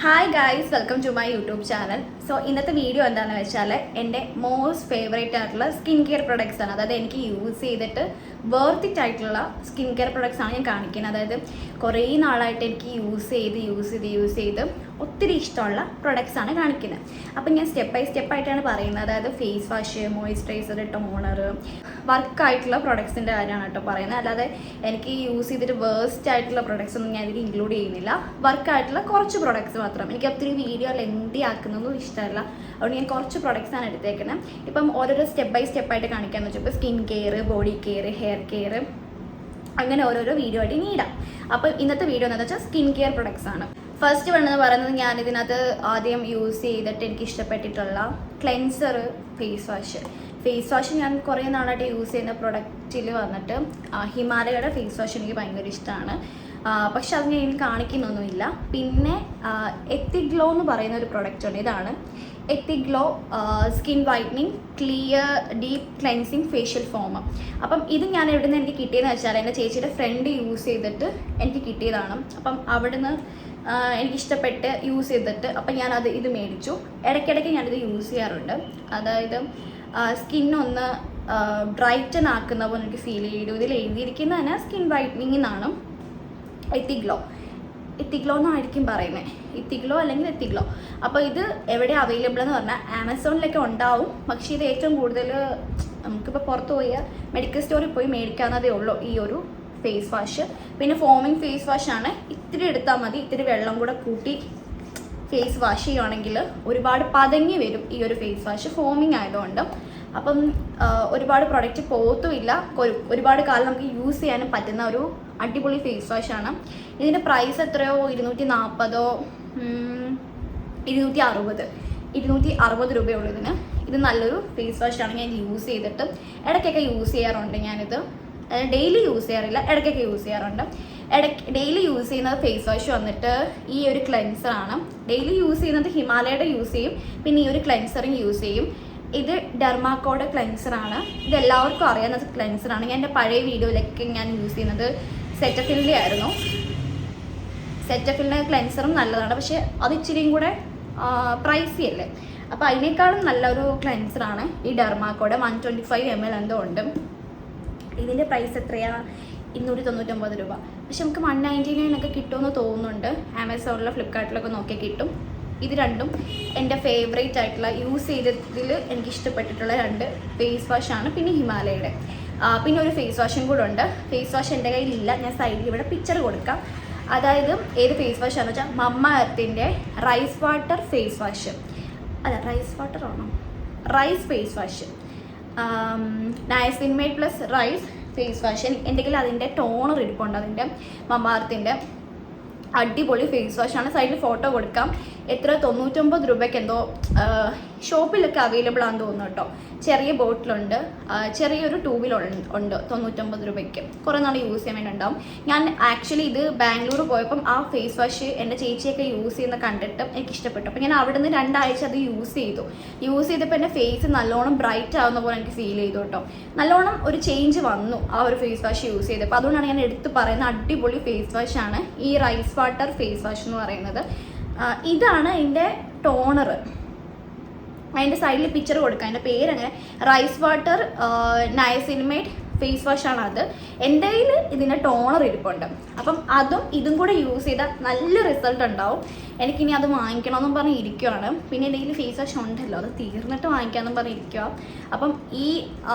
Hi guys welcome to my YouTube channel so ഇന്നത്തെ video എന്താണെന്ന് വെച്ചാൽ എന്റെ മോസ്റ്റ് ഫേവറേറ്റ് ആയിട്ടുള്ള സ്കിൻ കെയർ പ്രൊഡക്ട്സ് ആണ്. അതായത് എനിക്ക് യൂസ് ചെയ്തിട്ട് വേർത്തിറ്റ് ആയിട്ടുള്ള സ്കിൻ കെയർ പ്രൊഡക്ട്സ് ആണ് ഞാൻ കാണിക്കുന്നത്. അതായത് കുറേ നാളായിട്ട് എനിക്ക് യൂസ് ചെയ്ത് യൂസ് ചെയ്ത് യൂസ് ചെയ്ത് ഒത്തിരി ഇഷ്ടമുള്ള പ്രൊഡക്ട്സ് ആണ് കാണിക്കുന്നത്. അപ്പം ഞാൻ സ്റ്റെപ്പ് ബൈ സ്റ്റെപ്പ് ആയിട്ടാണ് പറയുന്നത്. അതായത് ഫേസ് വാഷ് മോയിസ്ചറൈസർ ടോണർ വർക്കായിട്ടുള്ള പ്രൊഡക്ട്സിന്റെ കാര്യമാണ് കേട്ടോ പറയുന്നത്. അല്ലാതെ എനിക്ക് യൂസ് ചെയ്തിട്ട് വേസ്റ്റ് ആയിട്ടുള്ള പ്രൊഡക്ട്സ് ഒന്നും ഞാൻ ഇതിൽ ഇൻക്ലൂഡ് ചെയ്യുന്നില്ല. വർക്കായിട്ടുള്ള കുറച്ച് പ്രൊഡക്ട്സ് മാത്രം. എനിക്ക് ഒത്തിരി വീഡിയോ ലെങ്തി ആക്കുന്നതും ഇഷ്ടമല്ല. അതുകൊണ്ട് ഞാൻ കുറച്ച് പ്രൊഡക്ട്സ് ആണ് എടുത്തേക്കുന്നത് ഇപ്പം ഓരോരോ സ്റ്റെപ്പ് ബൈ സ്റ്റെപ്പ് ആയിട്ട് വെച്ചാൽ ഇപ്പോൾ skin care body care hair care അങ്ങനെ ഓരോരോ വീഡിയോ ആയിട്ട് ഇനി ഇടാം. അപ്പം ഇന്നത്തെ വീഡിയോ എന്താണെന്ന് വെച്ചാൽ സ്കിൻ കെയർ പ്രൊഡക്ട്സ് ആണ്. ഫസ്റ്റ് വേണമെന്ന് പറയുന്നത് ഞാൻ ഇതിനകത്ത് ആദ്യം യൂസ് ചെയ്തിട്ട് എനിക്ക് ഇഷ്ടപ്പെട്ടിട്ടുള്ള cleanser face wash face wash ഞാൻ കുറേ നാളായിട്ട് യൂസ് ചെയ്യുന്ന പ്രൊഡക്റ്റിൽ വന്നിട്ട് ഹിമാലയയുടെ ഫേസ് വാഷ് എനിക്ക് ഭയങ്കര ഇഷ്ടമാണ്. പക്ഷെ അത് ഞാൻ കാണിക്കുന്നൊന്നുമില്ല. പിന്നെ എത്തിഗ്ലോ എന്ന് പറയുന്ന ഒരു പ്രൊഡക്റ്റ് ഉണ്ട്. ഇതാണ് Ethiglo skin whitening clear deep cleansing facial foam അപ്പം ഇത് ഞാൻ എവിടെ നിന്ന് എനിക്ക് കിട്ടിയെന്ന് വെച്ചാൽ എന്റെ ചേച്ചിയുടെ ഫ്രണ്ട് യൂസ് ചെയ്തിട്ട് എനിക്ക് കിട്ടിയതാണ്. അപ്പം അവിടുന്ന് എനിക്ക് എനിക്കിഷ്ടപ്പെട്ട് യൂസ് ചെയ്തിട്ട് അപ്പം ഞാനത് ഇത് മേടിച്ചു. ഇടയ്ക്കിടയ്ക്ക് ഞാനിത് യൂസ് ചെയ്യാറുണ്ട്. അതായത് സ്കിന്നൊന്ന് ബ്രൈറ്റൻ ആക്കുന്ന പോലെ എനിക്ക് ഫീൽ ചെയ്തു. ഇതിൽ എഴുതിയിരിക്കുന്നത് തന്നെ സ്കിൻ വൈറ്റനിങ് എന്നാണ്. എത്തിഗ്ലോ. എത്തിഗ്ലോ എന്നായിരിക്കും പറയുന്നത് ഇത്തിഗ്ലോ അല്ലെങ്കിൽ എത്തിഗ്ലോ. അപ്പോൾ ഇത് എവിടെ അവൈലബിൾ എന്ന് പറഞ്ഞാൽ ആമസോണിലൊക്കെ ഉണ്ടാവും. പക്ഷേ ഇത് ഏറ്റവും കൂടുതൽ നമുക്കിപ്പോൾ പുറത്ത് പോയ മെഡിക്കൽ സ്റ്റോറിൽ പോയി മേടിക്കാവുന്നതേ ഉള്ളൂ ഈ ഒരു ഫേസ് വാഷ് പിന്നെ ഫോമിങ് ഫേസ് വാഷ് ആണ്. ഇത്തിരി എടുത്താൽ മതി. ഇത്തിരി വെള്ളം കൂടെ കൂട്ടി ഫേസ് വാഷ് ചെയ്യുവാണെങ്കിൽ ഒരുപാട് പതങ്ങി വരും ഈ ഒരു ഫേസ് വാഷ് ഫോമിങ് ആയതുകൊണ്ട് അപ്പം ഒരുപാട് പ്രൊഡക്റ്റ് പോത്തുമില്ല ഒരുപാട് കാലം നമുക്ക് യൂസ് ചെയ്യാനും പറ്റുന്ന ഒരു അടിപൊളി ഫേസ് വാഷാണ് ഇതിന്റെ പ്രൈസ് എത്രയോ? ഇരുന്നൂറ്റി നാൽപ്പതോ ഇരുന്നൂറ്റി അറുപത് ഇരുന്നൂറ്റി അറുപത് രൂപയുള്ളൂ ഇതിന്. ഇത് നല്ലൊരു ഫേസ് വാഷാണ് ഞാൻ യൂസ് ചെയ്തിട്ട്. ഇടയ്ക്കൊക്കെ യൂസ് ചെയ്യാറുണ്ട് ഞാനിത്. ഡെയിലി യൂസ് ചെയ്യാറില്ല. ഇടയ്ക്കൊക്കെ യൂസ് ചെയ്യാറുണ്ട്. ഇടയ്ക്ക് ഡെയിലി യൂസ് ചെയ്യുന്നത് ഫേസ് വാഷ് വന്നിട്ട് ഈ ഒരു ക്ലെൻസറാണ് ഡെയിലി യൂസ് ചെയ്യുന്നത് ഹിമാലയയുടെ യൂസ് ചെയ്യും. പിന്നെ ഈ ഒരു ക്ലെൻസറും യൂസ് ചെയ്യും. ഇത് ഡെർമാക്കോഡ് ക്ലെൻസർ ആണ്. ഇത് എല്ലാവർക്കും അറിയാവുന്ന ക്ലെൻസറാണ് ഞാൻ എന്റെ പഴയ വീഡിയോയിലൊക്കെ ഞാൻ യൂസ് ചെയ്യുന്നത് സെറ്റഫിലിന്റെ ആയിരുന്നു. സെറ്റഫിലിന്റെ ക്ലെൻസറും നല്ലതാണ്. പക്ഷേ അത് ഇച്ചിരിയും കൂടെ പ്രൈസി അല്ലേ? അപ്പോൾ അതിനേക്കാളും നല്ലൊരു ക്ലെൻസറാണ് ഈ ഡെർമാക്കോഡ് one twenty five M L എന്തോ ഉണ്ട്. ഇതിന്റെ പ്രൈസ് എത്രയാ? ഇരുന്നൂറ്റി തൊണ്ണൂറ്റൊമ്പത് രൂപ. പക്ഷെ നമുക്ക് വൺ നയന്റി നയൻ ഒക്കെ കിട്ടുമെന്ന് തോന്നുന്നുണ്ട്. ആമസോണിലോ ഫ്ലിപ്കാർട്ടിലൊക്കെ നോക്കിയാൽ കിട്ടും. ഇത് രണ്ടും എന്റെ ഫേവറേറ്റ് ആയിട്ടുള്ള യൂസ് ചെയ്തതിൽ എനിക്ക് ഇഷ്ടപ്പെട്ടിട്ടുള്ള രണ്ട് ഫേസ് വാഷാണ് പിന്നെ ഹിമാലയയുടെ. പിന്നെ ഒരു ഫേസ് വാഷും കൂടെ ഉണ്ട്. ഫേസ് വാഷ് എന്റെ കയ്യിലില്ല. ഞാൻ സൈഡിൽ ഇവിടെ പിക്ചർ കൊടുക്കാം. അതായത് ഏത് ഫേസ് വാഷാണെന്ന് വെച്ചാൽ മമ്മ എർത്തിന്റെ റൈസ് വാട്ടർ ഫേസ് വാഷ് അല്ല റൈസ് വാട്ടർ ആണോ? Rice face wash niacinamide plus rice face wash എന്റെ കയ്യിൽ അതിന്റെ ടോണർ ഇരിപ്പുണ്ട്. അതിന്റെ മമ്മാർത്തിന്റെ അടിപൊളി ഫേസ് വാഷാണ് സൈഡിൽ ഫോട്ടോ കൊടുക്കാം. എത്ര? തൊണ്ണൂറ്റൊമ്പത് രൂപയ്ക്ക് എന്തോ ഷോപ്പിലൊക്കെ അവൈലബിൾ ആണെന്ന് തോന്നുന്നു കേട്ടോ. ചെറിയ ബോട്ടിലുണ്ട്. ചെറിയൊരു ട്യൂബിൽ ഉണ്ട് തൊണ്ണൂറ്റൊമ്പത് രൂപയ്ക്ക്. കുറേ നാൾ യൂസ് ചെയ്യാൻ വേണ്ടി ഉണ്ടാവും ഞാൻ ആക്ച്വലി ഇത് ബാംഗ്ലൂർ പോയപ്പം ആ ഫേസ് വാഷ് എന്റെ ചേച്ചിയൊക്കെ യൂസ് ചെയ്യുന്ന കണ്ടിട്ട് എനിക്ക് ഇഷ്ടപ്പെട്ടു അപ്പം ഞാൻ അവിടെ നിന്ന് രണ്ടാഴ്ച അത് യൂസ് ചെയ്തു. യൂസ് ചെയ്തപ്പോൾ എന്റെ ഫേസ് നല്ലോണം ബ്രൈറ്റ് ആവുന്ന പോലെ എനിക്ക് ഫീൽ ചെയ്തു കേട്ടോ. നല്ലോണം ഒരു ചേഞ്ച് വന്നു ആ ഒരു ഫേസ് വാഷ് യൂസ് ചെയ്തപ്പോൾ അതുകൊണ്ടാണ് ഞാൻ എടുത്ത് പറയുന്ന അടിപൊളി ഫേസ് വാഷാണ് ഈ റൈസ് വാട്ടർ ഫേസ് വാഷ് എന്ന് പറയുന്നത്. ഇതാണ് അതിന്റെ ടോണർ അതിന്റെ സൈഡിൽ പിക്ചർ കൊടുക്കാം. അതിന്റെ പേരങ്ങനെ. Rice water niacinamide face wash ആണ് അത് എന്റെ കയ്യിൽ ഇതിന്റെ ടോണർ ഇരിപ്പുണ്ട്. അപ്പം അതും ഇതും കൂടെ യൂസ് ചെയ്താൽ നല്ല റിസൾട്ട് ഉണ്ടാവും. എനിക്കിനി അത് വാങ്ങിക്കണമെന്നും പറഞ്ഞ് ഇരിക്കുവാണ്. പിന്നെ കയ്യിൽ ഫേസ് വാഷ് ഉണ്ടല്ലോ അത് തീർന്നിട്ട് വാങ്ങിക്കാമെന്നും പറഞ്ഞ് ഇരിക്കുക അപ്പം ഈ ആ,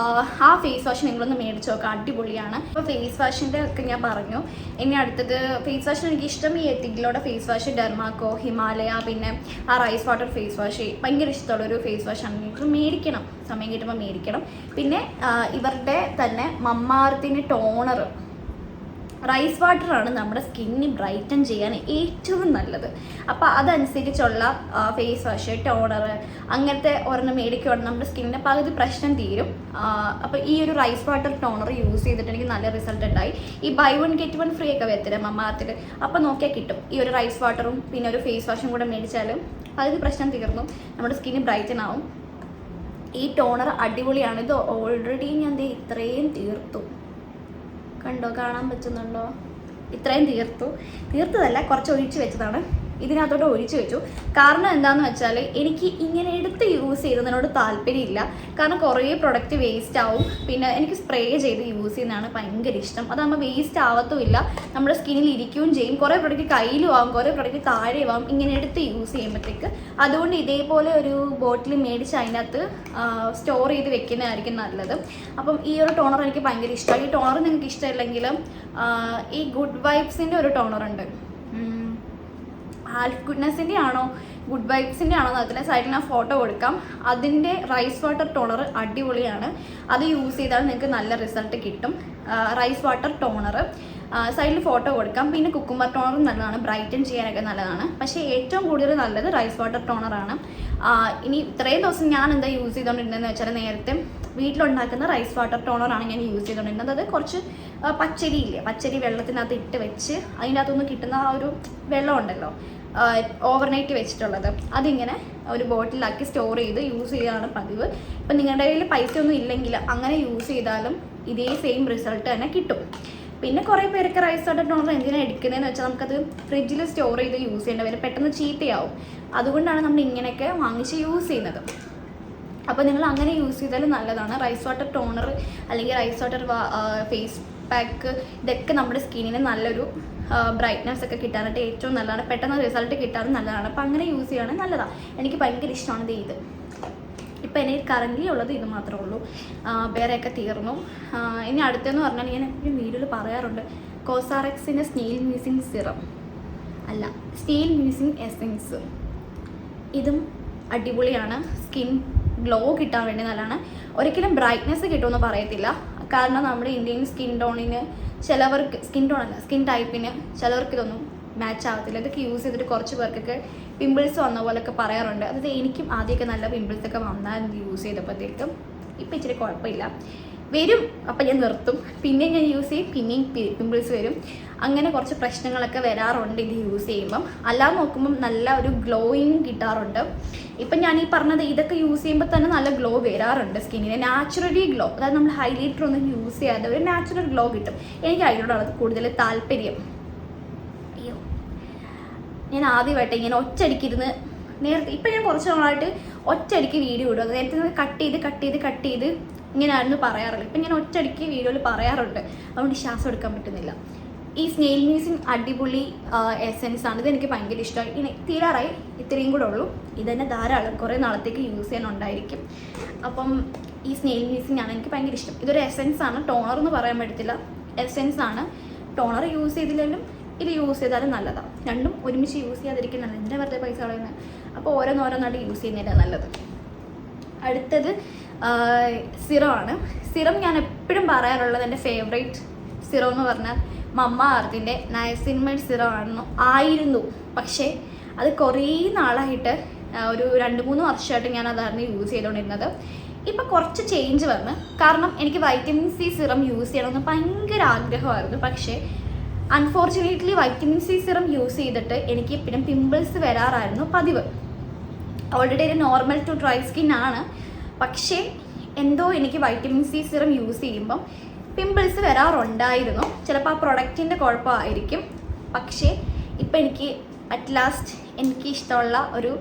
ഫേസ് വാഷ് നിങ്ങളൊന്ന് മേടിച്ച് നോക്കാം അടിപൊളിയാണ്. അപ്പോൾ ഫേസ് വാഷിന്റെ ഒക്കെ ഞാൻ പറഞ്ഞു. ഇനി അടുത്തത് ഫേസ് വാഷ് എനിക്ക് ഇഷ്ടം ഈ എത്തിഗ്ലോടെ ഫേസ് വാഷ് ഡെർമാക്കോ ഹിമാലയ പിന്നെ ആ റൈസ് വാട്ടർ ഫേസ് വാഷ് ഭയങ്കര ഇഷ്ടമുള്ളൊരു ഫേസ് വാഷാണ് നിങ്ങൾക്ക് മേടിക്കണം. സമയം കിട്ടുമ്പോൾ മേടിക്കണം. പിന്നെ ഇവരുടെ തന്നെ മമ്മാർത്തിന് ടോണർ റൈസ് വാട്ടറാണ് നമ്മുടെ സ്കിന്നി ബ്രൈറ്റൻ ചെയ്യാൻ ഏറ്റവും നല്ലത്. അപ്പോൾ അതനുസരിച്ചുള്ള ഫേസ് വാഷ് ടോണർ അങ്ങനത്തെ ഒരെണ്ണം മേടിക്കുവാണെങ്കിൽ നമ്മുടെ സ്കിന്നിന്റെ പകുതി പ്രശ്നം തീരും. അപ്പോൾ ഈ ഒരു റൈസ് വാട്ടർ ടോണർ യൂസ് ചെയ്തിട്ട് എനിക്ക് നല്ല റിസൾട്ട് ഉണ്ടായി. ഈ buy one get one free ഒക്കെ വരത്തില്ല മമ്മാർത്തിൽ അപ്പോൾ നോക്കിയാൽ കിട്ടും. ഈ ഒരു റൈസ് വാട്ടറും പിന്നെ ഒരു ഫേസ് വാഷും കൂടെ മേടിച്ചാലും പകുതി പ്രശ്നം തീർന്നു. നമ്മുടെ സ്കിന്ന് ബ്രൈറ്റൻ ആവും. ഈ ടോണർ അടിപൊളിയാണ്. ഇത് ഓൾറെഡി ഞാൻ ഇത്രയും തീർത്തു. കണ്ടോ? കാണാൻ പറ്റുന്നുണ്ടോ? ഇത്രയും തീർത്തു. തീർത്തതല്ല കുറച്ച് ഒഴിച്ചു വെച്ചതാണ്. ഇതിനകത്തോട്ട് ഒഴിച്ചു വെച്ചു. കാരണം എന്താന്ന് വെച്ചാൽ എനിക്ക് ഇങ്ങനെ എടുത്ത് യൂസ് ചെയ്യുന്നതിനോട് താല്പര്യമില്ല. കാരണം കുറേ പ്രൊഡക്റ്റ് വേസ്റ്റ് ആവും. പിന്നെ എനിക്ക് സ്പ്രേ ചെയ്ത് യൂസ് ചെയ്യുന്നതാണ് ഭയങ്കര ഇഷ്ടം. അതാകുമ്പോൾ വേസ്റ്റ് ആവത്തുമില്ല. നമ്മുടെ സ്കിന്നിൽ ഇരിക്കുകയും ചെയ്യും. കുറേ പ്രൊഡക്റ്റ് കയ്യിലും ആവും. കുറേ പ്രൊഡക്റ്റ് താഴെയാവും ആവും. ഇങ്ങനെ എടുത്ത് യൂസ് ചെയ്യുമ്പോഴത്തേക്ക് അതുകൊണ്ട് ഇതേപോലെ ഒരു ബോട്ടിൽ മേടിച്ച് അതിനകത്ത് സ്റ്റോർ ചെയ്ത് വെക്കുന്നതായിരിക്കും നല്ലത്. അപ്പം ഈ ഒരു ടോണർ എനിക്ക് ഭയങ്കര ഇഷ്ടമാണ്. ഈ ടോണർ നിങ്ങൾക്ക് ഇഷ്ടമില്ലെങ്കിലും ഈ ഗുഡ് വൈബ്സിന്റെ ഒരു ടോണർ ഉണ്ട്. ഹാൽഫ് ഗുഡ്നെസ്സിന്റെ ആണോ ഗുഡ് വൈബ്സിന്റെ ആണോ അതിലെ സൈഡിൽ ഞാൻ ഫോട്ടോ കൊടുക്കാം. അതിന്റെ റൈസ് വാട്ടർ ടോണർ അടിപൊളിയാണ്. അത് യൂസ് ചെയ്താൽ നിങ്ങൾക്ക് നല്ല റിസൾട്ട് കിട്ടും. റൈസ് വാട്ടർ ടോണർ സൈഡിൽ ഫോട്ടോ കൊടുക്കാം. പിന്നെ കുക്കുമ്പർ ടോണറും നല്ലതാണ്. ബ്രൈറ്റൻ ചെയ്യാനൊക്കെ നല്ലതാണ്. പക്ഷേ ഏറ്റവും കൂടുതൽ നല്ലത് റൈസ് വാട്ടർ ടോണറാണ് ഇനി ഇത്രയും ദിവസം ഞാൻ എന്താ യൂസ് ചെയ്തുകൊണ്ടിരുന്നതെന്ന് വെച്ചാൽ നേരത്തെ വീട്ടിലുണ്ടാക്കുന്ന റൈസ് വാട്ടർ ടോണറാണ് ഞാൻ യൂസ് ചെയ്തുകൊണ്ടിരുന്നത് അത് കുറച്ച് പച്ചരിയില്ലേ? പച്ചരി വെള്ളത്തിനകത്ത് ഇട്ട് വെച്ച് അതിന്റെ അകത്തുനിന്ന് കിട്ടുന്ന ആ ഒരു വെള്ളം ഉണ്ടല്ലോ ഓവർനൈറ്റ് വെച്ചിട്ടുള്ളത്. അതിങ്ങനെ ഒരു ബോട്ടിലാക്കി സ്റ്റോർ ചെയ്ത് യൂസ് ചെയ്യാണ് പതിവ്. ഇപ്പം നിങ്ങളുടെ കയ്യിൽ പൈസ ഒന്നും ഇല്ലെങ്കിൽ അങ്ങനെ യൂസ് ചെയ്താലും ഇതേ സെയിം റിസൾട്ട് തന്നെ കിട്ടും. പിന്നെ കുറേ പേരൊക്കെ റൈസ് വാട്ടർ ടോണർ എന്തിനാണ് എടുക്കുന്നതെന്ന് വെച്ചാൽ നമുക്കത് ഫ്രിഡ്ജിൽ സ്റ്റോർ ചെയ്ത് യൂസ് ചെയ്യേണ്ടി വരും. പെട്ടെന്ന് ചീത്തയാവും. അതുകൊണ്ടാണ് നമ്മൾ ഇങ്ങനെയൊക്കെ വാങ്ങിച്ച് യൂസ് ചെയ്യുന്നത്. അപ്പോൾ നിങ്ങൾ അങ്ങനെ യൂസ് ചെയ്താലും നല്ലതാണ്. റൈസ് വാട്ടർ ടോണർ അല്ലെങ്കിൽ റൈസ് വാട്ടർ ഫേസ് പാക്ക് ഇതൊക്കെ നമ്മുടെ സ്കിന്നിന് നല്ലൊരു ബ്രൈറ്റ്നസ് ഒക്കെ കിട്ടാനായിട്ട് ഏറ്റവും നല്ലതാണ്. പെട്ടെന്ന് റിസൾട്ട് കിട്ടാനും നല്ലതാണ്. അപ്പോൾ അങ്ങനെ യൂസ് ചെയ്യുകയാണെങ്കിൽ നല്ലതാണ് എനിക്ക് ഭയങ്കര ഇഷ്ടമാണ് ഇത്. ഇത്. ഇപ്പം എന്റെ കറന്റ് ഉള്ളത് ഇത് മാത്രമേ ഉള്ളൂ. വേറെയൊക്കെ തീർന്നു. ഇനി അടുത്തെന്ന് പറഞ്ഞാൽ ഞാൻ എപ്പോഴും വീഡിയോയിൽ പറയാറുണ്ട് കോസാറെക്സിന്റെ സ്നെയിൽ മ്യൂസിങ് സിറം അല്ല സ്നീൽ മ്യൂസിങ് എസെൻസ് ഇതും അടിപൊളിയാണ്. സ്കിൻ ഗ്ലോ കിട്ടാൻ വേണ്ടി നല്ലതാണ്. ഒരിക്കലും ബ്രൈറ്റ്നെസ് കിട്ടുമെന്ന് പറയത്തില്ല. കാരണം നമ്മുടെ ഇന്ത്യൻ സ്കിൻ ടോണിന് ചിലവർക്ക് സ്കിൻ ടോൺ അല്ല സ്കിൻ ടൈപ്പിന് ചിലവർക്ക് ഇതൊന്നും മാച്ച് ആവത്തില്ല. ഇതൊക്കെ യൂസ് ചെയ്തിട്ട് കുറച്ച് പേർക്കൊക്കെ പിമ്പിൾസ് വന്ന പോലെയൊക്കെ പറയാറുണ്ട്. അതായത് എനിക്കും ആദ്യമൊക്കെ നല്ല പിമ്പിൾസ് ഒക്കെ വന്നായിരുന്നു യൂസ് ചെയ്തപ്പോഴത്തേക്കും. ഇപ്പം ഇച്ചിരി കുഴപ്പമില്ല. വരും. അപ്പം ഞാൻ നിർത്തും. പിന്നെ ഞാൻ യൂസ് ചെയ്യും. പിന്നെയും പിമ്പിൾസ് വരും. അങ്ങനെ കുറച്ച് പ്രശ്നങ്ങളൊക്കെ വരാറുണ്ട് ഇത് യൂസ് ചെയ്യുമ്പം. അല്ലാതെ നോക്കുമ്പം നല്ല ഒരു ഗ്ലോയിങ് കിട്ടാറുണ്ട്. ഇപ്പം ഞാൻ ഈ പറഞ്ഞത് ഇതൊക്കെ യൂസ് ചെയ്യുമ്പോൾ തന്നെ നല്ല ഗ്ലോ വരാറുണ്ട് സ്കിന്നിന് നാച്ചുറലി ഗ്ലോ അതായത് നമ്മൾ ഹൈലൈറ്റർ ഒന്നും യൂസ് ചെയ്യാതെ ഒരു നാച്ചുറൽ ഗ്ലോ കിട്ടും. എനിക്ക് അതിനോടാണ് കൂടുതൽ താല്പര്യം. ഞാൻ ആദ്യമായിട്ട് ഇങ്ങനെ ഒറ്റടിക്കിരുന്ന് നേരത്തെ ഇപ്പം ഞാൻ കുറച്ച് നാളായിട്ട് ഒറ്റയടിക്ക് വീഡിയോ ഇടും. നേരത്തെ കട്ട് ചെയ്ത് കട്ട് ചെയ്ത് കട്ട് ചെയ്ത് ഇങ്ങനെയായിരുന്നു പറയാറുള്ളത്. ഇപ്പം ഞാൻ ഒറ്റയടിക്ക് വീഡിയോയിൽ പറയാറുണ്ട്. അതുകൊണ്ട് ശ്വാസം എടുക്കാൻ പറ്റുന്നില്ല. ഈ സ്നെയിൽ മ്യൂസിങ് അടിപൊളി എസെൻസ് ആണ്. ഇത് എനിക്ക് ഭയങ്കര ഇഷ്ടമായി. ഇനി തീരാറായി. ഇത്രയും കൂടെ ഉള്ളൂ. ഇതന്നെ ധാരാളം. കുറേ നാളത്തേക്ക് യൂസ് ചെയ്യാനുണ്ടായിരിക്കും അപ്പം ഈ സ്നെയിൽ മ്യൂസിങ് ആണ് എനിക്ക് ഭയങ്കര ഇഷ്ടം. ഇതൊരു എസെൻസ് ആണ്. ടോണർ എന്ന് പറയാൻ പറ്റത്തില്ല. എസെൻസ് ആണ്. ടോണർ യൂസ് ചെയ്തില്ലെങ്കിലും ഇത് യൂസ് ചെയ്താലും നല്ലതാണ്. രണ്ടും ഒരുമിച്ച് യൂസ് ചെയ്യാതിരിക്കുന്നതാണ് എന്റെ വെറുതെ പൈസ കളയുന്നത് അപ്പോൾ ഓരോന്നോരോന്നായിട്ട് യൂസ് ചെയ്യുന്നതിന്റെ നല്ലത്. അടുത്തത് സിറം ആണ്. സിറം ഞാൻ എപ്പോഴും പറയാറുള്ളത് എന്റെ ഫേവറേറ്റ് സിറം എന്ന് പറഞ്ഞാൽ മമ്മ ആർത്തിന്റെ നയസിൻമൈഡ് സിറം ആണെന്നു ആയിരുന്നു. പക്ഷേ അത് കുറേ നാളായിട്ട് ഒരു രണ്ട് മൂന്ന് വർഷമായിട്ട് ഞാൻ അതായിരുന്നു യൂസ് ചെയ്തുകൊണ്ടിരുന്നത്. ഇപ്പം കുറച്ച് ചേഞ്ച് വന്ന് കാരണം എനിക്ക് വൈറ്റമിൻ സി സിറം യൂസ് ചെയ്യണമെന്ന് ഭയങ്കര ആഗ്രഹമായിരുന്നു. പക്ഷേ unfortunately vitamin C serum use ചെയ്തിട്ട് എനിക്ക് പിന്നെ പിമ്പിൾസ് വരാറായിരുന്നു പതിവ്. ഓൾറെഡി ഒരു നോർമൽ ടു ഡ്രൈ സ്കിൻ ആണ്. പക്ഷേ എന്തോ എനിക്ക് വൈറ്റമിൻ സി സിറം യൂസ് ചെയ്യുമ്പം പിമ്പിൾസ് വരാറുണ്ടായിരുന്നു. ചിലപ്പോൾ ആ പ്രൊഡക്റ്റിന്റെ കുഴപ്പമായിരിക്കും. പക്ഷേ ഇപ്പം എനിക്ക് അറ്റ് ലാസ്റ്റ് എനിക്ക് ഇഷ്ടമുള്ള ഒരു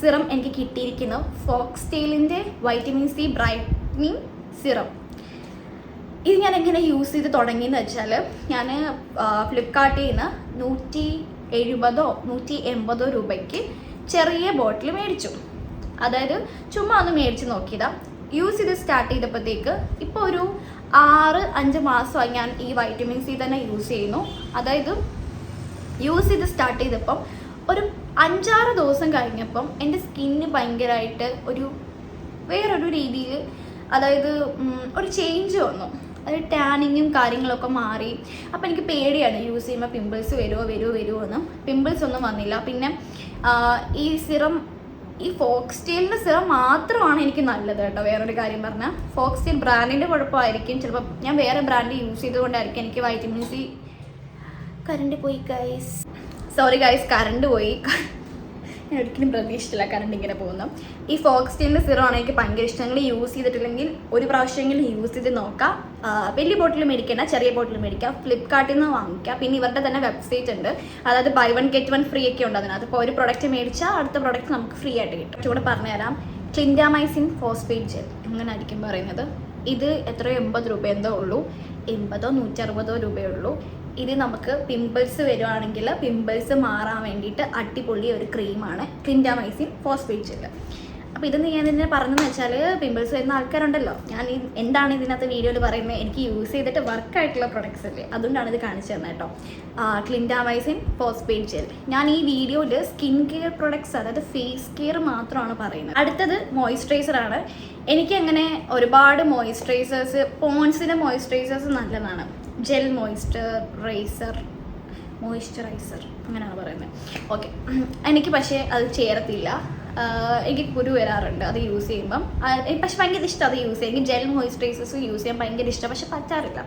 സിറം എനിക്ക് കിട്ടിയിരിക്കുന്നു. ഫോക്സ് ടെയിലിന്റെ വൈറ്റമിൻ സി ബ്രൈറ്റനിങ് സിറം ഇത് ഞാൻ എങ്ങനെ യൂസ് ചെയ്ത് തുടങ്ങിയെന്ന് വെച്ചാൽ ഞാൻ ഫ്ലിപ്കാർട്ടിൽ നിന്ന് നൂറ്റി എഴുപതോ നൂറ്റി എൺപതോ രൂപയ്ക്ക് ചെറിയ ബോട്ടിൽ മേടിച്ചു. അതായത് ചുമ്മാ ഒന്ന് മേടിച്ച് നോക്കിയതാ. യൂസ് ചെയ്ത് സ്റ്റാർട്ട് ചെയ്തപ്പോഴത്തേക്ക് ഇപ്പോൾ ഒരു ആറ് അഞ്ച് മാസമായി ഞാൻ ഈ വൈറ്റമിൻ സി തന്നെ യൂസ് ചെയ്യുന്നു. അതായത് യൂസ് ചെയ്ത് സ്റ്റാർട്ട് ചെയ്തപ്പം ഒരു അഞ്ചാറ് ദിവസം കഴിഞ്ഞപ്പം എന്റെ സ്കിന്ന് ഭയങ്കരമായിട്ട് ഒരു വേറൊരു രീതിയിൽ അതായത് ഒരു ചേഞ്ച് വന്നു. അത് ടാനിങ്ങും കാര്യങ്ങളൊക്കെ മാറി. അപ്പം എനിക്ക് പേടിയാണ് യൂസ് ചെയ്യുമ്പോൾ പിമ്പിൾസ് വരുമോ വരുമോ വരുമോ എന്ന് പിമ്പിൾസ് ഒന്നും വന്നില്ല. പിന്നെ ഈ സിറം ഈ ഫോക്സ്റ്റീലിന്റെ സിറം മാത്രമാണ് എനിക്ക് നല്ലത് കേട്ടോ. വേറൊരു കാര്യം പറഞ്ഞാൽ ഫോക്സ്റ്റീൽ ബ്രാൻഡിന്റെ കുഴപ്പമായിരിക്കും. ചിലപ്പോൾ ഞാൻ വേറെ ബ്രാൻഡ് യൂസ് ചെയ്തുകൊണ്ടായിരിക്കും എനിക്ക് വൈറ്റമിൻ സി കറണ്ട് പോയി ഗൈസ് സോറി ഗൈസ് കറണ്ട് പോയി. ഞാൻ ഒരിക്കലും പ്രതീക്ഷിച്ചില്ല കറണ്ട് ഇങ്ങനെ പോകുന്നു ഈ ഫോക്സ് സിറോ ആണ് എനിക്ക് ഭയങ്കര ഇഷ്ടം. നിങ്ങൾ യൂസ് ചെയ്തിട്ടില്ലെങ്കിൽ ഒരു പ്രാവശ്യമെങ്കിലും യൂസ് ചെയ്ത് നോക്കാം. വലിയ ബോട്ടിൽ മേടിക്കേണ്ട ചെറിയ ബോട്ടിൽ മേടിക്കാം. ഫ്ലിപ്കാർട്ടിൽ നിന്ന് വാങ്ങിക്കാം. പിന്നെ ഇവരുടെ തന്നെ വെബ്സൈറ്റ് ഉണ്ട്. അതായത് buy one get one free ഒക്കെ ഉണ്ട് അതിനകത്ത്. ഇപ്പോൾ ഒരു പ്രൊഡക്റ്റ് മേടിച്ചാൽ അടുത്ത പ്രൊഡക്റ്റ് നമുക്ക് ഫ്രീ ആയിട്ട് കിട്ടും. ചൂടെ പറഞ്ഞുതരാം. ക്ലിൻഡാമൈസിൻ ഫോസ്ഫേറ്റ് ജെൽ അങ്ങനെ ആയിരിക്കും പറയുന്നത്? ഇത് എത്രയോ എൺപത് രൂപ എന്തോ ഉള്ളൂ. എൺപതോ നൂറ്ററുപതോ രൂപയേ ഉള്ളൂ. ഇത് നമുക്ക് പിമ്പിൾസ് വരുവാണെങ്കിൽ പിമ്പിൾസ് മാറാൻ വേണ്ടിയിട്ട് അടിപൊളി ഒരു ക്രീമാണ് ക്ലിൻഡാമൈസിൻ ഫോസ്ഫേറ്റ് ജെല്ല് അപ്പോൾ ഇത് ഞാൻ ഇതിനെ പറഞ്ഞെന്ന് വെച്ചാൽ പിമ്പിൾസ് വരുന്ന ആൾക്കാരുണ്ടല്ലോ. ഞാൻ ഈ എന്താണ് ഇതിനകത്ത് വീഡിയോയിൽ പറയുന്നത് എനിക്ക് യൂസ് ചെയ്തിട്ട് വർക്കായിട്ടുള്ള പ്രൊഡക്ട്സ് അല്ലേ? അതുകൊണ്ടാണ് ഇത് കാണിച്ചു തന്നത് കേട്ടോ. ക്ലിൻഡാമൈസിൻ ഫോസ്ഫേറ്റ് ജെൽ ഞാൻ ഈ വീഡിയോയിൽ സ്കിൻ കെയർ പ്രൊഡക്ട്സ് അതായത് ഫേസ് കെയർ മാത്രമാണ് പറയുന്നത്. അടുത്തത് മോയ്സ്ചറൈസർ ആണ്. എനിക്ക് അങ്ങനെ ഒരുപാട് മോയ്സ്ചറൈസേഴ്സ് പോൺസിന്റെ മോയ്സ്ചറൈസേഴ്സ് നല്ലതാണ്. ജെൽ മോയ്സ്ചറൈസർ മോയ്സ്ചറൈസർ അങ്ങനെയാണ് പറയുന്നത്. ഓക്കെ എനിക്ക് പക്ഷേ അത് ചേർത്തില്ല എനിക്ക് കുരു വരാറുണ്ട് അത് യൂസ് ചെയ്യുമ്പം. പക്ഷെ ഭയങ്കര ഇഷ്ടം അത് യൂസ് ചെയ്യാം എനിക്ക് ജെൽ മോയ്സ്ചറൈസേഴ്സ് യൂസ് ചെയ്യാൻ ഭയങ്കര ഇഷ്ടം. പക്ഷെ പറ്റാറില്ല.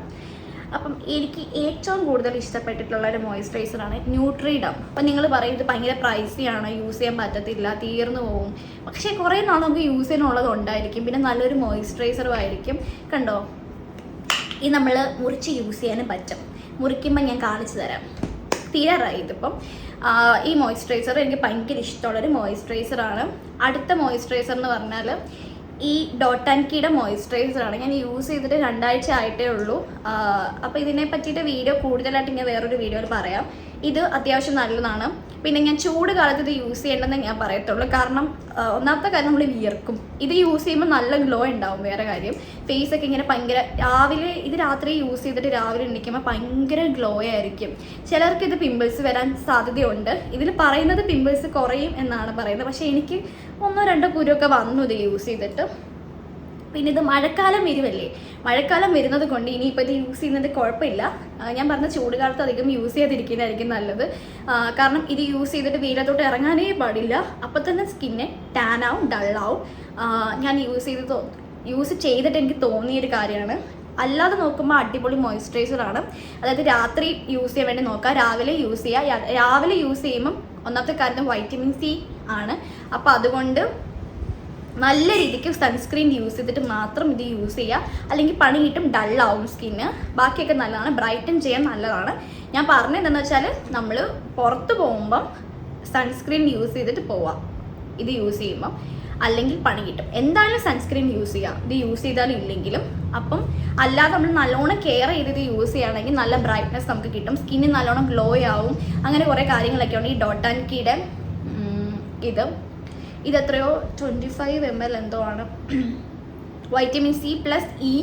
അപ്പം എനിക്ക് ഏറ്റവും കൂടുതൽ ഇഷ്ടപ്പെട്ടിട്ടുള്ള ഒരു മോയ്സ്ചറൈസറാണ് ന്യൂട്രീഡം. അപ്പം നിങ്ങൾ പറയും ഇത് ഭയങ്കര പ്രൈസിയാണ് യൂസ് ചെയ്യാൻ പറ്റത്തില്ല തീർന്നു പോകും പക്ഷേ കുറേ നാൾ നമുക്ക് യൂസ് ചെയ്യാനുള്ളത് ഉണ്ടായിരിക്കും. പിന്നെ നല്ലൊരു മോയ്സ്ചറൈസറും ആയിരിക്കും. കണ്ടോ? ഈ നമ്മൾ മുറിച്ച് യൂസ് ചെയ്യാനും പറ്റും. മുറിക്കുമ്പോൾ ഞാൻ കാണിച്ചു തരാം. തീരാറായി ഇതിപ്പം. ഈ മോയ്സ്ചറൈസർ എനിക്ക് ഭയങ്കര ഇഷ്ടമുള്ളൊരു മോയ്സ്ചറൈസറാണ് അടുത്ത മോയ്സ്ചറൈസർ എന്ന് പറഞ്ഞാൽ ഈ ഡോട്ട് ആൻഡ് കീയുടെ മോയ്സ്ചറൈസറാണ് ഞാൻ യൂസ് ചെയ്തിട്ട് രണ്ടാഴ്ച ആയിട്ടേ ഉള്ളൂ. അപ്പോൾ ഇതിനെ പറ്റിയിട്ട് വീഡിയോ കൂടുതലായിട്ട് ഞാൻ വേറൊരു വീഡിയോയിൽ പറയാം. ഇത് അത്യാവശ്യം നല്ലതാണ്. പിന്നെ ഞാൻ ചൂട് കാലത്ത് ഇത് യൂസ് ചെയ്യേണ്ടെന്ന് ഞാൻ പറയത്തുള്ളൂ. കാരണം ഒന്നാമത്തെ കാര്യം നമ്മൾ വിയർക്കും. ഇത് യൂസ് ചെയ്യുമ്പോൾ നല്ല ഗ്ലോ ഉണ്ടാവും വേറെ കാര്യം. ഫേസ് ഒക്കെ ഇങ്ങനെ ഭയങ്കര രാവിലെ ഇത് രാത്രി യൂസ് ചെയ്തിട്ട് രാവിലെ ഉണ്ടിക്കുമ്പോൾ ഭയങ്കര ഗ്ലോ ആയിരിക്കും. ചിലർക്ക് ഇത് പിമ്പിൾസ് വരാൻ സാധ്യതയുണ്ട്. ഇതിൽ പറയുന്നത് പിമ്പിൾസ് കുറയും എന്നാണ് പറയുന്നത്. പക്ഷേ എനിക്ക് ഒന്നോ രണ്ടോ കുരുമൊക്കെ വന്നു ഇത് യൂസ് ചെയ്തിട്ട്. പിന്നെ ഇത് മഴക്കാലം വരുമല്ലേ മഴക്കാലം വരുന്നത് കൊണ്ട് ഇനിയിപ്പോൾ ഇത് യൂസ് ചെയ്യുന്നത് കുഴപ്പമില്ല. ഞാൻ പറഞ്ഞ ചൂടുകാലത്ത് അധികം യൂസ് ചെയ്യാതിരിക്കുന്നതായിരിക്കും നല്ലത്. കാരണം ഇത് യൂസ് ചെയ്തിട്ട് വെയിലത്തോട്ട് ഇറങ്ങാനേ പാടില്ല. അപ്പോൾ തന്നെ സ്കിന്ന് ടാനാവും ഡള്ളാവും ഞാൻ യൂസ് ചെയ്ത് യൂസ് ചെയ്തിട്ട് എനിക്ക് തോന്നിയൊരു കാര്യമാണ്. അല്ലാതെ നോക്കുമ്പോൾ അടിപൊളി ആണ്. അതായത് രാത്രി യൂസ് ചെയ്യാൻ വേണ്ടി നോക്കുക. രാവിലെ യൂസ് ചെയ്യുക. രാവിലെ യൂസ് ചെയ്യുമ്പം ഒന്നാമത്തെ കാര്യം വൈറ്റമിൻ സി ആണ്. അപ്പോൾ അതുകൊണ്ട് നല്ല രീതിക്ക് സൺസ്ക്രീൻ യൂസ് ചെയ്തിട്ട് മാത്രം ഇത് യൂസ് ചെയ്യുക അല്ലെങ്കിൽ പണി കിട്ടും ഡള്ളാവും സ്കിന്ന് ബാക്കിയൊക്കെ നല്ലതാണ്. ബ്രൈറ്റൻ ചെയ്യാൻ നല്ലതാണ്. ഞാൻ പറഞ്ഞത് എന്താണെന്ന് വെച്ചാൽ നമ്മൾ പുറത്ത് പോകുമ്പം സൺസ്ക്രീൻ യൂസ് ചെയ്തിട്ട് പോവാം. ഇത് യൂസ് ചെയ്യുമ്പം. അല്ലെങ്കിൽ പണി കിട്ടും. എന്തായാലും സൺസ്ക്രീൻ യൂസ് ചെയ്യുക ഇത് യൂസ് ചെയ്താലും ഇല്ലെങ്കിലും. അപ്പം അല്ലാതെ നമ്മൾ നല്ലോണം കെയർ ചെയ്തിട്ട് യൂസ് ചെയ്യുകയാണെങ്കിൽ നല്ല ബ്രൈറ്റ്നസ് നമുക്ക് കിട്ടും. സ്കിന്നിന് നല്ലോണം ഗ്ലോ ആവും. അങ്ങനെ കുറേ കാര്യങ്ങളൊക്കെ ഉണ്ട്. ഈ ഡോട്ട് ആൻഡ് കീയുടെ ഇത് ഇതെത്രയോ? ട്വന്റി ഫൈവ് എം എൽ എന്തോ ആണ് vitamin C plus E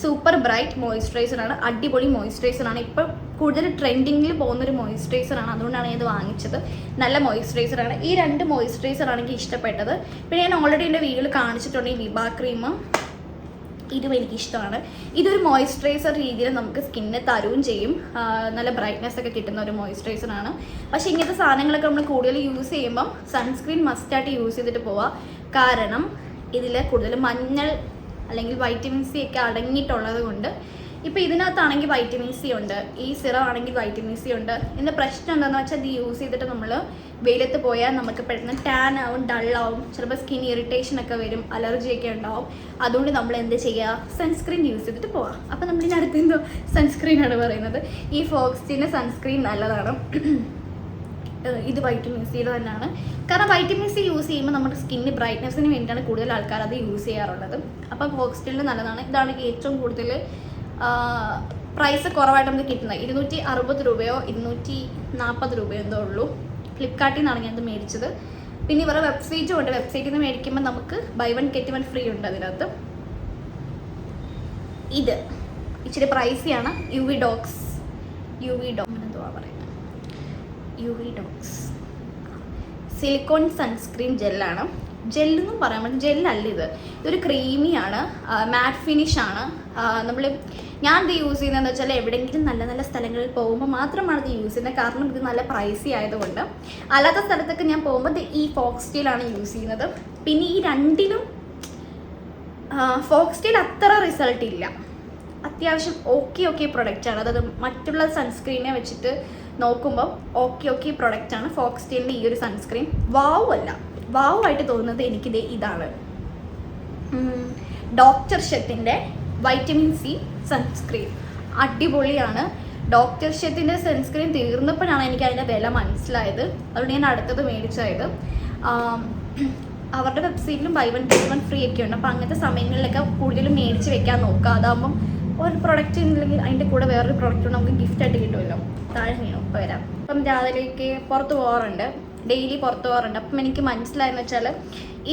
super bright moisturiser ആണ്. അടിപൊളി മോയിസ്ചറൈസർ ആണ്. ഇപ്പം കൂടുതൽ ട്രെൻഡിങ്ങിൽ പോകുന്ന ഒരു മോയ്സ്ചറൈസർ ആണ്. അതുകൊണ്ടാണ് ഞാൻ ഇത് വാങ്ങിച്ചത്. നല്ല മോയിസ്ചറൈസർ ആണ്. ഈ രണ്ട് മോയിസ്ചറൈസർ ആണ് എനിക്ക് ഇഷ്ടപ്പെട്ടത്. പിന്നെ ഞാൻ ഓൾറെഡി എന്റെ വീഡിയോയിൽ കാണിച്ചിട്ടുണ്ട് ഈ വിബാ ക്രീം ഇതും എനിക്കിഷ്ടമാണ്. ഇതൊരു മോയ്സ്ചറൈസർ രീതിയിൽ നമുക്ക് സ്കിന്നിന് തരുകയും ചെയ്യും. നല്ല ബ്രൈറ്റ്നെസ് ഒക്കെ കിട്ടുന്ന ഒരു മോയ്സ്ചറൈസർ ആണ്. പക്ഷേ ഇങ്ങനത്തെ സാധനങ്ങളൊക്കെ നമ്മൾ കൂടുതൽ യൂസ് ചെയ്യുമ്പം സൺസ്ക്രീൻ മസ്റ്റായിട്ട് യൂസ് ചെയ്തിട്ട് പോവാം. കാരണം ഇതിൽ കൂടുതൽ മഞ്ഞൾ അല്ലെങ്കിൽ വൈറ്റമിൻ സി ഒക്കെ അടങ്ങിയിട്ടുള്ളത് കൊണ്ട് ഇപ്പോൾ ഇതിനകത്താണെങ്കിൽ വൈറ്റമിൻ സി ഉണ്ട്. ഈ സിറം ആണെങ്കിൽ വൈറ്റമിൻ സി ഉണ്ട്. ഇതിന്റെ പ്രശ്നം എന്താണെന്ന് വെച്ചാൽ ഇത് യൂസ് ചെയ്തിട്ട് നമ്മൾ വെയിലത്ത് പോയാൽ നമുക്ക് പെട്ടെന്ന് ടാൻ ആവും ഡള്ളാവും ചിലപ്പോൾ സ്കിൻ ഇറിറ്റേഷൻ ഒക്കെ വരും അലർജി ഒക്കെ ഉണ്ടാവും. അതുകൊണ്ട് നമ്മൾ എന്ത് ചെയ്യുക സൺസ്ക്രീൻ യൂസ് ചെയ്തിട്ട് പോവാം. അപ്പോൾ നമ്മൾ ഇനി അടുത്ത് എന്തോ സൺസ്ക്രീൻ ആണ് പറയുന്നത്. ഈ ഫോക്സിന്റെ സൺസ്ക്രീൻ നല്ലതാണ്. ഇത് വൈറ്റമിൻ സിയുടെ തന്നെയാണ്. കാരണം വൈറ്റമിൻ സി യൂസ് ചെയ്യുമ്പോൾ നമ്മുടെ സ്കിന്നിന് ബ്രൈറ്റ്നസ്സിന് വേണ്ടിയിട്ടാണ് കൂടുതൽ ആൾക്കാർ അത് യൂസ് ചെയ്യാറുള്ളത്. അപ്പോൾ ഫോക്സ്റ്റിന്റെ നല്ലതാണ്. ഇതാണ് ഏറ്റവും കൂടുതൽ പ്രൈസ് കുറവായിട്ട് നമുക്ക് കിട്ടുന്നത്. ഇരുന്നൂറ്റി അറുപത് രൂപയോ ഇരുന്നൂറ്റി നാൽപ്പത് രൂപയോ എന്തോ ഉള്ളൂ. ഫ്ലിപ്കാർട്ടിൽ നിന്നാണ് ഞാനത് മേടിച്ചത്. പിന്നെ ഇവരുടെ വെബ്സൈറ്റും ഉണ്ട്. വെബ്സൈറ്റിൽ നിന്ന് മേടിക്കുമ്പോൾ നമുക്ക് buy one get one free ഉണ്ട് അതിനകത്ത്. ഇത് ഇച്ചിരി പ്രൈസിയാണ് U V Doux U V Doux എന്തുവാ പറയുന്നത് U V Doux silicone sunscreen ജെല്ലാണ് ജെല്ലെന്നും പറയാൻ പറ്റും. ജെല്ലല്ല ഇത്. ഇതൊരു ക്രീമിയാണ് മാറ്റ് ഫിനിഷാണ് നമ്മൾ ഞാൻ ഇത് യൂസ് ചെയ്യുന്നതെന്ന് വെച്ചാൽ എവിടെയെങ്കിലും നല്ല നല്ല സ്ഥലങ്ങളിൽ പോകുമ്പോൾ മാത്രമാണ് ഇത് യൂസ് ചെയ്യുന്നത്. കാരണം ഇത് നല്ല പ്രൈസി ആയതുകൊണ്ട്. അല്ലാത്ത സ്ഥലത്തൊക്കെ ഞാൻ പോകുമ്പോൾ ഇത് ഈ ഫോക്സ് സ്റ്റീലാണ് യൂസ് ചെയ്യുന്നത്. പിന്നെ ഈ രണ്ടിലും ഫോക്സ് സ്റ്റീൽ അത്ര റിസൾട്ട് ഇല്ല. അത്യാവശ്യം ഓക്കെ ഓക്കെ പ്രൊഡക്റ്റാണ് അതായത് മറ്റുള്ള സൺസ്ക്രീനെ വെച്ചിട്ട് നോക്കുമ്പോൾ ഓക്കെ ഓക്കെ പ്രൊഡക്റ്റാണ് ഫോക്സ് സ്റ്റീലിന്റെ ഈ ഒരു സൺസ്ക്രീൻ വാവ് അല്ല. വാവ് ആയിട്ട് തോന്നുന്നത് എനിക്കിത് ഇതാണ്. ഡോക്ടർ ഷെത്തിന്റെ വൈറ്റമിൻ സി സൺസ്ക്രീൻ. അടിപൊളിയാണ്. ഡോക്ടർ ഷെത്തിന്റെ സൺസ്ക്രീൻ തീർന്നപ്പോഴാണ് എനിക്ക് അതിന്റെ വില മനസ്സിലായത്. അതുകൊണ്ട് ഞാൻ അടുത്തത് മേടിച്ചായത് അവരുടെ വെബ്സൈറ്റിലും buy one get one free ഒക്കെ ഉണ്ട് അപ്പോൾ അങ്ങനത്തെ സമയങ്ങളിലൊക്കെ കൂടുതലും മേടിച്ച് വെക്കാൻ നോക്കുക. അതാകുമ്പം ഒരു പ്രൊഡക്റ്റ് ഉണ്ടെങ്കിൽ അതിന്റെ കൂടെ വേറൊരു പ്രൊഡക്റ്റ് നമുക്ക് ഗിഫ്റ്റ് ആയിട്ട് കിട്ടുമല്ലോ. താഴെ വീണു ഇപ്പോൾ വരാം. അപ്പം രാവിലേക്ക് പുറത്ത് പോകാറുണ്ട് ഡെയിലി പുറത്ത് പോകാറുണ്ട് അപ്പം എനിക്ക് മനസ്സിലായെന്ന് വെച്ചാൽ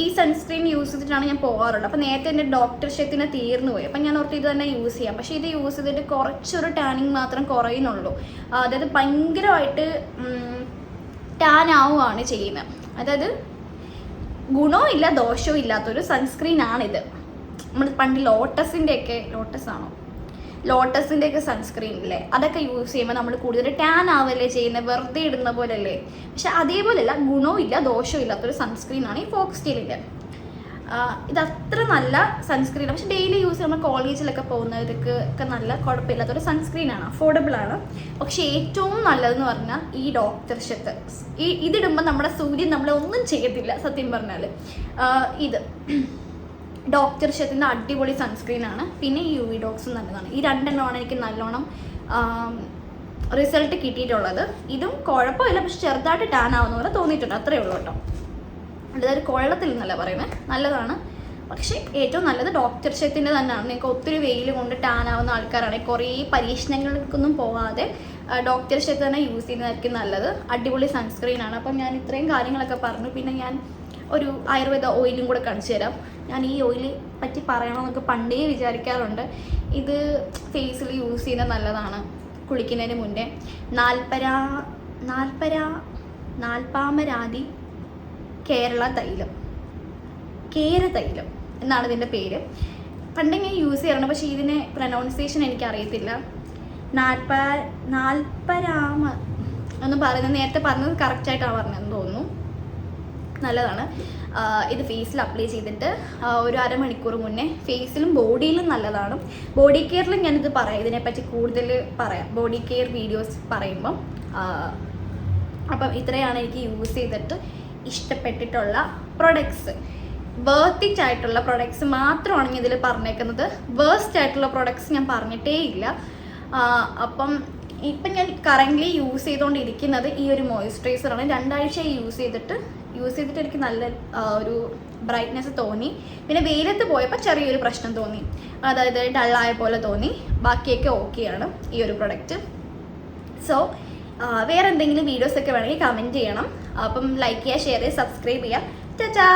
ഈ സൺസ്ക്രീൻ യൂസ് ചെയ്തിട്ടാണ് ഞാൻ പോകാറുള്ളത് അപ്പം നേരത്തെ എന്റെ ഡോക്ടർ ഷെത്തിന് തീർന്നു പോയി. അപ്പം ഞാൻ ഓർത്ത് ഇത് തന്നെ യൂസ് ചെയ്യാം. പക്ഷേ ഇത് യൂസ് ചെയ്തിട്ട് കുറച്ചൊരു ടാനിങ് മാത്രം കുറയുന്നുള്ളൂ. അതായത് ഭയങ്കരമായിട്ട് ടാൻ ആവുകയാണ് ചെയ്യുന്നത്. അതായത് ഗുണവും ഇല്ല ദോഷവും ഇല്ലാത്തൊരു സൺസ്ക്രീൻ ആണിത്. നമ്മൾ പണ്ട് ലോട്ടസിന്റെ ഒക്കെ ലോട്ടസ് ആണോ? ലോട്ടസിന്റെ ഒക്കെ സൺസ്ക്രീൻ അല്ലേ അതൊക്കെ യൂസ് ചെയ്യുമ്പോൾ നമ്മൾ കൂടുതൽ ടാൻ ആവല്ലേ ചെയ്യുന്നത് വെറുതെ ഇടുന്ന പോലല്ലേ? പക്ഷെ അതേപോലെയല്ല ഗുണവും ഇല്ല ദോഷവും ഇല്ലാത്തൊരു സൺസ്ക്രീൻ ആണ് ഈ ഫോക്സ് സ്റ്റീലിന്റെ ഇത് അത്ര നല്ല സൺസ്ക്രീൻ പക്ഷെ ഡെയിലി യൂസ് ചെയ്യുമ്പോൾ കോളേജിലൊക്കെ പോകുന്നവർക്ക് ഒക്കെ നല്ല കുഴപ്പമില്ലാത്തൊരു സൺസ്ക്രീൻ ആണ്. അഫോർഡബിൾ ആണ്. പക്ഷെ ഏറ്റവും നല്ലതെന്ന് പറഞ്ഞാൽ ഈ ഡോക്ടർ ഷെത്ത്. ഈ ഇതിടുമ്പോൾ നമ്മുടെ സൂര്യൻ നമ്മളെ ഒന്നും ചെയ്യത്തില്ല സത്യം പറഞ്ഞാൽ ഇത്. ഡോക്ടർ ഷെത്തിന്റെ അടിപൊളി സൺസ്ക്രീൻ ആണ്. പിന്നെ ഈ യു വി ഡോക്സും നല്ലതാണ്. ഈ രണ്ടെണ്ണമാണ് എനിക്ക് നല്ലോണം റിസൾട്ട് കിട്ടിയിട്ടുള്ളത്. ഇതും കുഴപ്പമില്ല പക്ഷെ ചെറുതായിട്ട് ടാൻ ആവുന്ന പോലെ തോന്നിയിട്ടുണ്ട്. അത്രയേ ഉള്ളൂ കേട്ടോ. അതായത് കൊള്ളത്തിൽ എന്നല്ല പറയുന്നത് നല്ലതാണ്. പക്ഷേ ഏറ്റവും നല്ലത് ഡോക്ടർ ഷെത്തിന്റെ തന്നെയാണ്. നിങ്ങൾക്ക് ഒത്തിരി വെയിൽ കൊണ്ട് ടാൻ ആവുന്ന ആൾക്കാരാണെങ്കിൽ കുറേ പരീക്ഷണങ്ങൾക്കൊന്നും പോവാതെ ഡോക്ടർ ഷെത്ത് തന്നെ യൂസ് ചെയ്യുന്നതായിരിക്കും നല്ലത്. അടിപൊളി സൺസ്ക്രീൻ ആണ്. അപ്പം ഞാൻ ഇത്രയും കാര്യങ്ങളൊക്കെ പറഞ്ഞു. പിന്നെ ഞാൻ ഒരു ആയുർവേദ ഓയിലും കൂടെ കാണിച്ചു തരാം. ഞാൻ ഈ ഓയിൽ പറ്റി പറയണമെന്നൊക്കെ പണ്ടേ വിചാരിക്കാറുണ്ട്. ഇത് ഫേസിൽ യൂസ് ചെയ്യുന്നത് നല്ലതാണ് കുളിക്കുന്നതിന് മുന്നേ. നാൽപ്പര നാൽപ്പര നാൽപ്പാമരാതി കേരള തൈലം. കേര തൈലം എന്നാണ് ഇതിന്റെ പേര്. പണ്ട് ഞാൻ യൂസ് ചെയ്യാറുണ്ട് പക്ഷേ ഇതിന് പ്രൊനൗൺസിയേഷൻ എനിക്ക് അറിയത്തില്ല. നാൽപ്പ നാൽപ്പരാമ എന്ന് പറയുന്നത് നേരത്തെ പറഞ്ഞത് കറക്റ്റായിട്ടാണ് പറഞ്ഞതെന്ന് തോന്നുന്നു. നല്ലതാണ്. ഇത് ഫേസിൽ അപ്ലൈ ചെയ്തിട്ട് ഒരു അരമണിക്കൂർ മുന്നേ ഫേസിലും ബോഡിയിലും നല്ലതാണ്. ബോഡി കെയറിലും ഞാനിത് പറയാം. ഇതിനെപ്പറ്റി കൂടുതൽ പറയാം. ബോഡി കെയർ വീഡിയോസ് പറയുമ്പം അപ്പം ഇത്രയാണ് എനിക്ക് യൂസ് ചെയ്തിട്ട് ഇഷ്ടപ്പെട്ടിട്ടുള്ള പ്രൊഡക്ട്സ് വേർത്തിച്ച് ആയിട്ടുള്ള പ്രൊഡക്ട്സ് മാത്രമാണ് ഇതിൽ പറഞ്ഞേക്കുന്നത്. വേസ്റ്റ് ആയിട്ടുള്ള പ്രൊഡക്ട്സ് ഞാൻ പറഞ്ഞിട്ടേ ഇല്ല. അപ്പം ഇപ്പം ഞാൻ കറന്റ്ലി യൂസ് ചെയ്തുകൊണ്ടിരിക്കുന്നത് ഈ ഒരു മോയ്സ്ചറൈസറാണ് രണ്ടാഴ്ചയായി യൂസ് ചെയ്തിട്ട് യൂസ് ചെയ്തിട്ട് എനിക്ക് നല്ല ഒരു ബ്രൈറ്റ്നെസ് തോന്നി. പിന്നെ വെയിലത്ത് പോയപ്പോൾ ചെറിയൊരു പ്രശ്നം തോന്നി. അതായത് ഡള്ളായ പോലെ തോന്നി. ബാക്കിയൊക്കെ ഓക്കെയാണ് ഈ ഒരു പ്രൊഡക്റ്റ് സോ വേറെ എന്തെങ്കിലും വീഡിയോസൊക്കെ വേണമെങ്കിൽ കമന്റ് ചെയ്യണം. അപ്പം ലൈക്ക് ചെയ്യുക ഷെയർ ചെയ്യുക സബ്സ്ക്രൈബ് ചെയ്യുക. ചാ